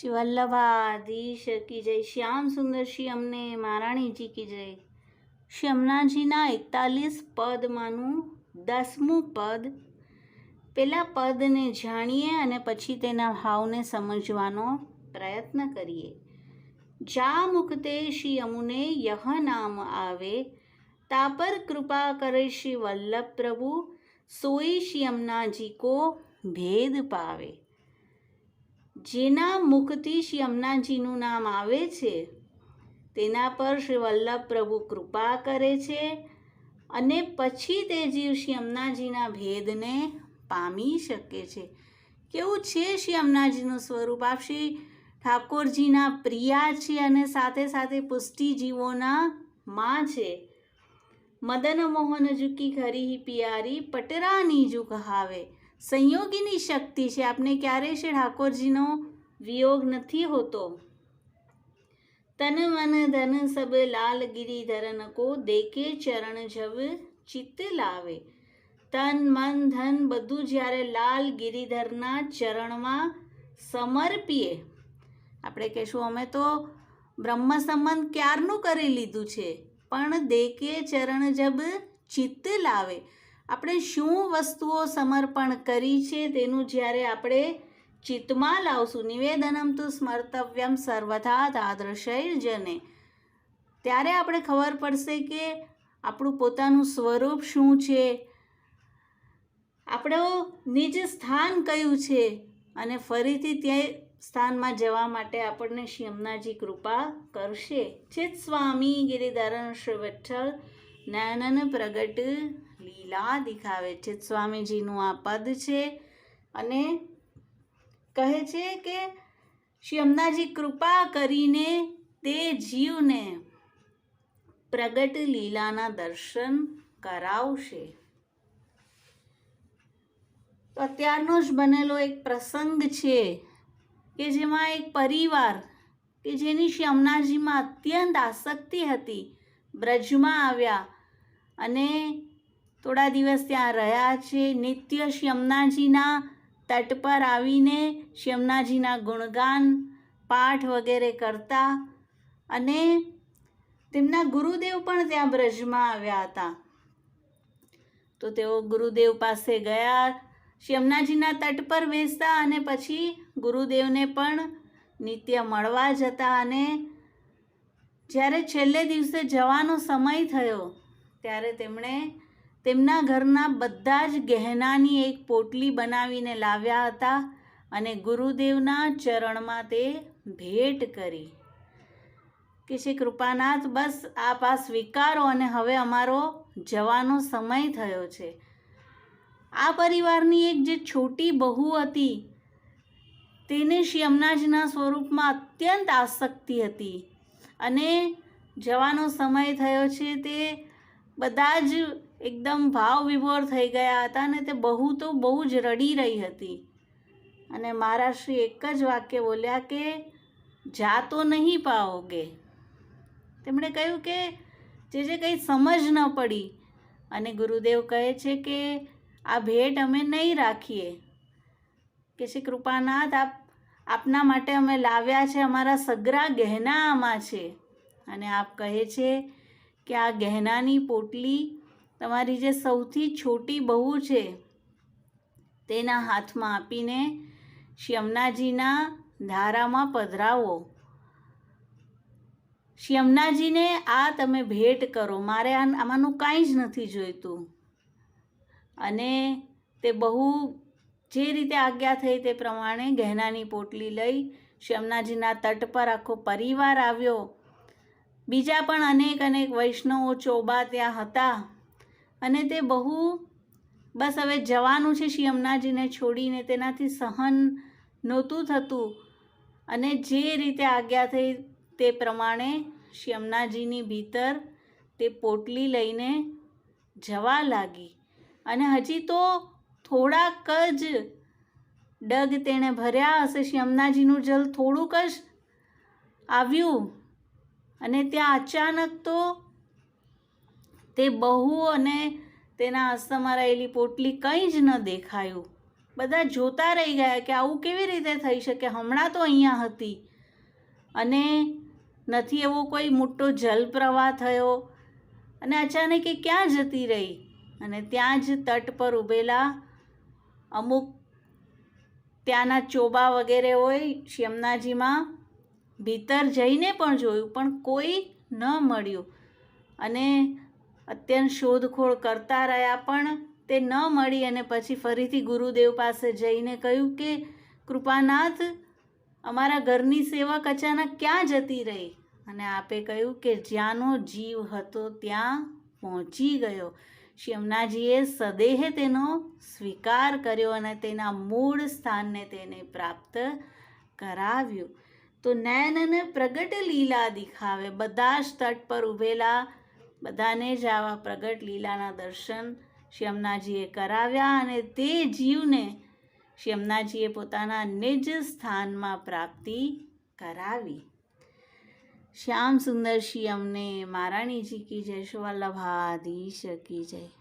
શ્રી વલ્લભાધીશ કી જય. શ્યામ સુંદર શ્રી અમને મહારાણીજી કી જય. શ્રી અમનાજીના એકતાલીસ પદમાંનું દસમું પદ પેલા પદને જાણીએ અને પછી તેના ભાવને સમજવાનો પ્રયત્ન કરીએ. જા મુકતે શ્રી અમુને યહ નામ આવે. તા પર કૃપા કરે શ્રી વલ્લભ પ્રભુ. સોઈ શ્રી અમનાજી કો ભેદ પાવે. જેના મુખથી શ્રી અમનાજીનું નામ આવે છે, તેના પર શ્રી વલ્લભ પ્રભુ કૃપા કરે છે અને પછી તે જીવ શ્રી અમનાથજીના ભેદને પામી શકે છે. કેવું છે શ્રી અમનાજીનું સ્વરૂપ? આપ શ્રી ઠાકોરજીના પ્રિયા છે અને સાથે સાથે પુષ્ટિજીવોના માં છે. મદન મોહન જુકી ખરી પિયારી પટરાની જુ કહાવે સંયોગીની શક્તિ છે. આપને ક્યારેય શ્રી ઠાકોરજીનો વિયોગ નથી હોતો. તન મન ધન સબ લાલ ગિરિધરન કો દેકે ચરણ જવ ચિત્ત લાવે. તન મન ધન બધું જ્યારે લાલ ગિરિધરના ચરણમાં સમર્પીએ. આપણે કહેશું, અમે તો બ્રહ્મ સંબંધ ક્યારનું કરી લીધું છે? પણ દેકે ચરણ જબ ચિત્ત લાવે. આપણે શું વસ્તુઓ સમર્પણ કરી છે તેનું જ્યારે આપણે ચિત્તમાં લાવશું, નિવેદનમ તો સ્મર્તવ્યમ સર્વથા તાદૃશૈર્જને ત્યારે આપણે ખબર પડશે કે આપણું પોતાનું સ્વરૂપ શું છે, આપણું નિજ સ્થાન કયું છે અને ફરીથી તે સ્થાનમાં જવા માટે આપણને શ્રી અમનાજી કૃપા કરશે. ચિત સ્વામી ગિરિધરણ શ્રી વિઠ્ઠલ જ્ઞાનન પ્રગટ લીલા દેખાવે છે. સ્વામીજીનું આ પદ છે અને કહે છે કે શ્રી અમનાજી કૃપા કરીને તે જીવને પ્રગટ લીલાના દર્શન કરાવશે. તો અત્યારનો જ બનેલો એક પ્રસંગ છે કે જેમાં એક પરિવાર કે જેની શ્રી અમનાજીમાં અત્યંત આસક્તિ હતી. બ્રજમાં આવ્યા અને થોડા દિવસ ત્યાં રહ્યા છે. નિત્ય શ્યમનાજીના તટ પર આવીને શ્યમનાજીના ગુણગાન, પાઠ વગેરે કરતા અને તેમના ગુરુદેવ પણ ત્યાં બ્રજમાં આવ્યા હતા. તો તેઓ ગુરુદેવ પાસે ગયા, શ્યમનાજીના તટ પર બેસતા અને પછી ગુરુદેવને પણ નિત્ય મળવા જતા અને જ્યારે છેલ્લે દિવસે જવાનો સમય થયો, ત્યારે તેમણે તેમના ઘરના બધા જ ગહેનાની એક પોટલી બનાવીને લાવ્યા હતા અને ગુરુદેવના ચરણમાં તે ભેટ કરી કે શ્રી કૃપાનાથ, બસ આપ આ સ્વીકારો અને હવે અમારો જવાનો સમય થયો છે. આ પરિવારની એક જે છોટી બહુ હતી, તેને શ્રી અમનાજીના સ્વરૂપમાં અત્યંત આસક્તિ હતી અને જવાનો સમય થયો છે તે બધા જ એકદમ ભાવ વિભોર થઈ ગયા હતા અને તે બહુ તો બહુ જ રડી રહી હતી. અને મારા એક જ વાક્ય બોલ્યા કે જા તો નહીં પાઓગે. તેમણે કહ્યું કે, જે જે કંઈ સમજ ન પડી. અને ગુરુદેવ કહે છે કે, આ ભેટ અમે નહીં રાખીએ. કે શ્રી કૃપાનાથ, આપ, આપના માટે અમે લાવ્યા છે, અમારા સગરા ગહેના આમાં છે. અને આપ કહે છે કે, આ ગહેનાની પોટલી તમારી જે સૌથી છોટી બહુ છે, તેના હાથમાં આપીને શ્યમનાજીના ધારામાં પધરાવો. શ્યમનાજીને આ તમે ભેટ કરો, મારે આમાંનું કાંઈ જ નથી જોઈતું. અને તે બહુ જે રીતે આજ્ઞા થઈ તે પ્રમાણે ગહેનાની પોટલી લઈ શ્યમનાજીના તટ પર આખો પરિવાર આવ્યો. બીજા પણ અનેક અનેક વૈષ્ણવો ચોબા ત્યાં હતા. અને તે બહુ, બસ હવે જવાનું છે શ્રી છોડીને, તેનાથી સહન નહોતું થતું. અને જે રીતે આજ્ઞા થઈ તે પ્રમાણે શ્રી ભીતર તે પોટલી લઈને જવા લાગી. અને હજી તો થોડાક જ ડગ તેણે ભર્યા હશે શ્રી જલ થોડુંક જ આવ્યું. અને ત્યાં અચાનક તો તે બહુ અને તેના હસ્તમાં પોટલી કંઈ જ ન દેખાયું. બધા જોતા રહી ગયા કે આવું કેવી રીતે થઈ શકે? હમણાં તો અહીંયા હતી. અને નથી એવો કોઈ મોટો જલપ્રવાહ થયો. અને અચાનક એ ક્યાં જતી રહી? અને ત્યાં જ તટ પર ઊભેલા અમુક ત્યાંના ચોબા વગેરે હોય, શ્યમનાજીમાં ભીતર જઈને પણ જોયું, પણ કોઈ ન મળ્યું. અને અત્યંત શોધખોળ કરતા રહ્યા, પણ તે ન મળી અને પછી ફરીથી ગુરુદેવ પાસે જઈને કહ્યું કે, કૃપાનાથ, અમારા ઘરની સેવક અચાનક ક્યાં જતી રહી? અને આપે કહ્યું કે, જ્યાંનો જીવ હતો ત્યાં પહોંચી ગયો. શ્યમનાજીએ સદેહે તેનો સ્વીકાર કર્યો અને તેના મૂળ સ્થાનને તેને પ્રાપ્ત કરાવ્યું. તો નયન અને પ્રગટ લીલા દિખાવે, બધા જ તટ પર ઊભેલા બધાને જ આવા પ્રગટ લીલાના દર્શન શ્યમનાજીએ કરાવ્યા અને તે જીવને શ્યમનાજીએ પોતાના નિજ સ્થાનમાં પ્રાપ્તિ કરાવી. શ્યામ સુંદર શ્રી અમને મહારાણીજી કી જય વલ્લભાધીશ કી જય.